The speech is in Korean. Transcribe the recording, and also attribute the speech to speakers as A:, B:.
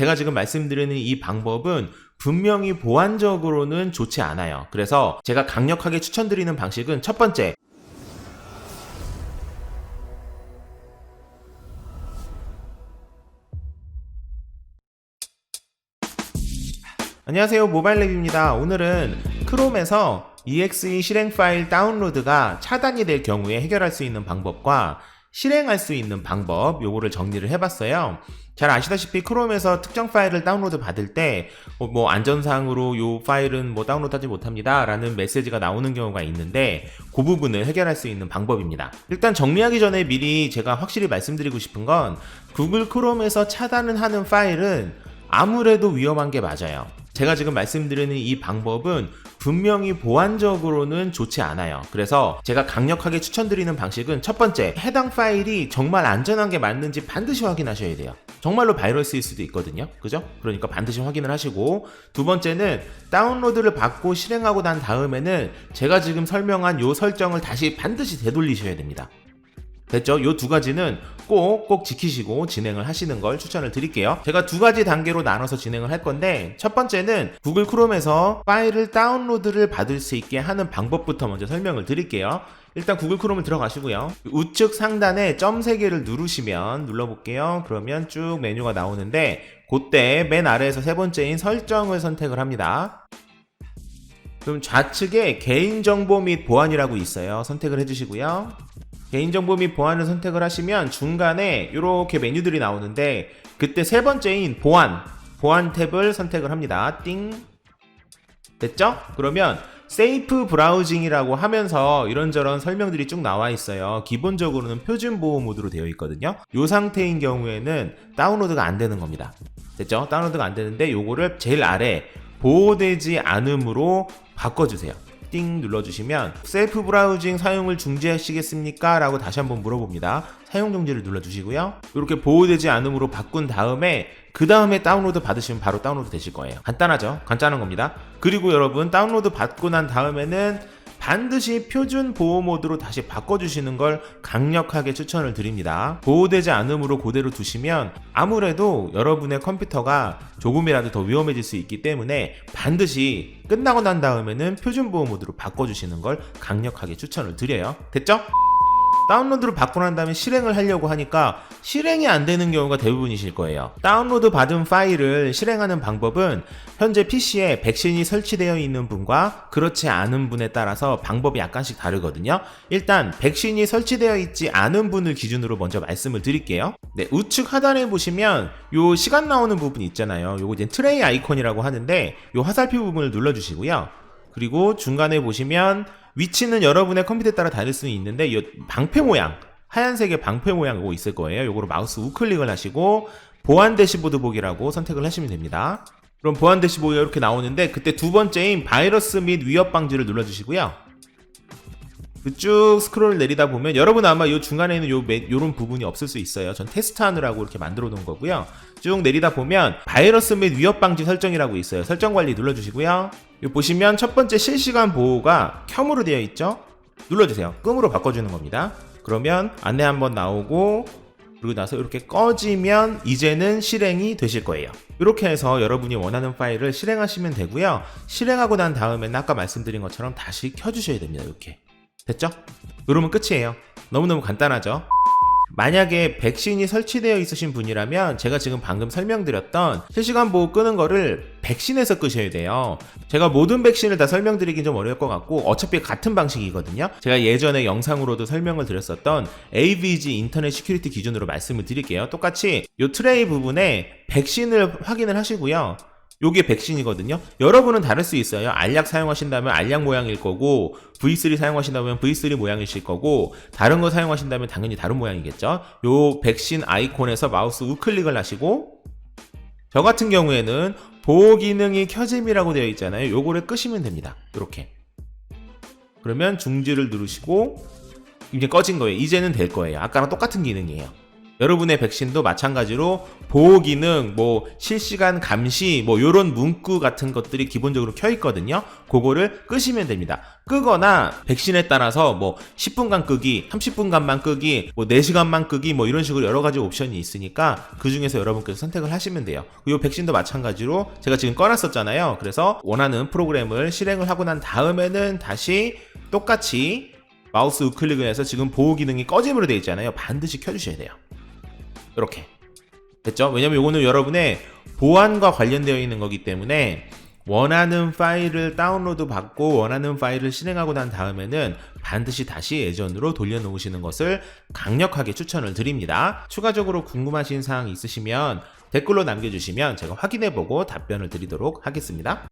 A: 제가 지금 말씀드리는 이 방법은 분명히 보안적으로는 좋지 않아요. 그래서 제가 강력하게 추천드리는 방식은 첫 번째, 안녕하세요. 모바일랩입니다. 오늘은 크롬에서 exe 실행 파일 다운로드가 차단이 될 경우에 해결할 수 있는 방법과 실행할 수 있는 방법 요거를 정리를 해봤어요. 잘 아시다시피 크롬에서 특정 파일을 다운로드 받을 때 뭐 안전상으로 요 파일은 뭐 다운로드하지 못합니다. 라는 메시지가 나오는 경우가 있는데 그 부분을 해결할 수 있는 방법입니다. 일단 정리하기 전에 미리 제가 확실히 말씀드리고 싶은 건 구글 크롬에서 차단을 하는 파일은 아무래도 위험한 게 맞아요. 제가 지금 말씀드리는 이 방법은 분명히 보안적으로는 좋지 않아요. 그래서 제가 강력하게 추천드리는 방식은 첫 번째, 해당 파일이 정말 안전한 게 맞는지 반드시 확인하셔야 돼요. 정말로 바이러스일 수도 있거든요. 그죠? 그러니까 반드시 확인을 하시고, 두 번째는 다운로드를 받고 실행하고 난 다음에는 제가 지금 설명한 요 설정을 다시 반드시 되돌리셔야 됩니다. 됐죠? 요 두 가지는 꼭, 꼭 지키시고 진행을 하시는 걸 추천을 드릴게요. 제가 두 가지 단계로 나눠서 진행을 할 건데, 첫 번째는 구글 크롬에서 파일을 다운로드를 받을 수 있게 하는 방법부터 먼저 설명을 드릴게요. 일단 구글 크롬을 들어가시고요. 우측 상단에 점 3개를 누르시면 눌러볼게요. 그러면 쭉 메뉴가 나오는데, 그때 맨 아래에서 세 번째인 설정을 선택을 합니다. 그럼 좌측에 개인정보 및 보안이라고 있어요. 선택을 해주시고요. 개인정보 및 보안을 선택을 하시면 중간에 이렇게 메뉴들이 나오는데 그때 세 번째인 보안, 보안 탭을 선택을 합니다. 띵. 됐죠? 그러면 세이프 브라우징이라고 하면서 이런저런 설명들이 쭉 나와 있어요. 기본적으로는 표준 보호 모드로 되어 있거든요. 이 상태인 경우에는 다운로드가 안 되는 겁니다. 됐죠? 다운로드가 안 되는데 요거를 제일 아래 보호되지 않음으로 바꿔주세요. 띵 눌러주시면 셀프 브라우징 사용을 중지하시겠습니까? 라고 다시 한번 물어봅니다. 사용 중지를 눌러주시고요. 이렇게 보호되지 않음으로 바꾼 다음에 그 다음에 다운로드 받으시면 바로 다운로드 되실 거예요. 간단하죠? 간단한 겁니다. 그리고 여러분 다운로드 받고 난 다음에는 반드시 표준 보호 모드로 다시 바꿔주시는 걸 강력하게 추천을 드립니다. 보호되지 않음으로 그대로 두시면 아무래도 여러분의 컴퓨터가 조금이라도 더 위험해질 수 있기 때문에 반드시 끝나고 난 다음에는 표준 보호 모드로 바꿔주시는 걸 강력하게 추천을 드려요. 됐죠? 다운로드를 받고 난 다음에 실행을 하려고 하니까 실행이 안 되는 경우가 대부분이실 거예요. 다운로드 받은 파일을 실행하는 방법은 현재 PC에 백신이 설치되어 있는 분과 그렇지 않은 분에 따라서 방법이 약간씩 다르거든요. 일단 백신이 설치되어 있지 않은 분을 기준으로 먼저 말씀을 드릴게요. 네, 우측 하단에 보시면 요 시간 나오는 부분 있잖아요. 요거 이제 트레이 아이콘이라고 하는데 요 화살표 부분을 눌러 주시고요. 그리고 중간에 보시면 위치는 여러분의 컴퓨터에 따라 다를 수는 있는데 이 방패 모양 하얀색의 방패 모양 이거 있을 거예요. 요거로 마우스 우클릭을 하시고 보안 대시보드 보기라고 선택을 하시면 됩니다. 그럼 보안 대시보드가 이렇게 나오는데 그때 두 번째인 바이러스 및 위협 방지를 눌러주시고요. 그쭉 스크롤 내리다 보면 여러분 아마 요 중간에는 요 매- 요런 부분이 없을 수 있어요. 전 테스트하느라고 이렇게 만들어 놓은 거고요. 쭉 내리다 보면 바이러스 및 위협 방지 설정이라고 있어요. 설정 관리 눌러주시고요. 요 보시면 첫 번째 실시간 보호가 켬으로 되어 있죠. 눌러주세요. 끔으로 바꿔주는 겁니다. 그러면 안내 한번 나오고 그리고 나서 이렇게 꺼지면 이제는 실행이 되실 거예요. 이렇게 해서 여러분이 원하는 파일을 실행하시면 되고요. 실행하고 난 다음에는 아까 말씀드린 것처럼 다시 켜주셔야 됩니다. 이렇게. 됐죠? 그러면 끝이에요. 너무너무 간단하죠? 만약에 백신이 설치되어 있으신 분이라면 제가 지금 방금 설명드렸던 실시간 보호 끄는 거를 백신에서 끄셔야 돼요. 제가 모든 백신을 다 설명드리긴 좀 어려울 것 같고 어차피 같은 방식이거든요. 제가 예전에 영상으로도 설명을 드렸었던 AVG 인터넷 시큐리티 기준으로 말씀을 드릴게요. 똑같이 이 트레이 부분에 백신을 확인을 하시고요. 요게 백신이거든요. 여러분은 다를 수 있어요. 알약 사용하신다면 알약 모양일 거고, V3 사용하신다면 V3 모양이실 거고, 다른 거 사용하신다면 당연히 다른 모양이겠죠. 요 백신 아이콘에서 마우스 우클릭을 하시고, 저 같은 경우에는 보호 기능이 켜짐이라고 되어 있잖아요. 요거를 끄시면 됩니다. 이렇게. 그러면 중지를 누르시고, 이제 꺼진 거예요. 이제는 될 거예요. 아까랑 똑같은 기능이에요. 여러분의 백신도 마찬가지로 보호 기능, 뭐 실시간 감시, 뭐 요런 문구 같은 것들이 기본적으로 켜 있거든요. 그거를 끄시면 됩니다. 끄거나 백신에 따라서 뭐 10분간 끄기, 30분간만 끄기, 뭐 4시간만 끄기 뭐 이런 식으로 여러 가지 옵션이 있으니까 그 중에서 여러분께서 선택을 하시면 돼요. 이 백신도 마찬가지로 제가 지금 꺼놨었잖아요. 그래서 원하는 프로그램을 실행을 하고 난 다음에는 다시 똑같이 마우스 우클릭을 해서 지금 보호 기능이 꺼짐으로 되어 있잖아요. 반드시 켜주셔야 돼요. 이렇게 됐죠? 왜냐면 이거는 여러분의 보안과 관련되어 있는 거기 때문에 원하는 파일을 다운로드 받고 원하는 파일을 실행하고 난 다음에는 반드시 다시 예전으로 돌려놓으시는 것을 강력하게 추천을 드립니다. 추가적으로 궁금하신 사항 있으시면 댓글로 남겨주시면 제가 확인해보고 답변을 드리도록 하겠습니다.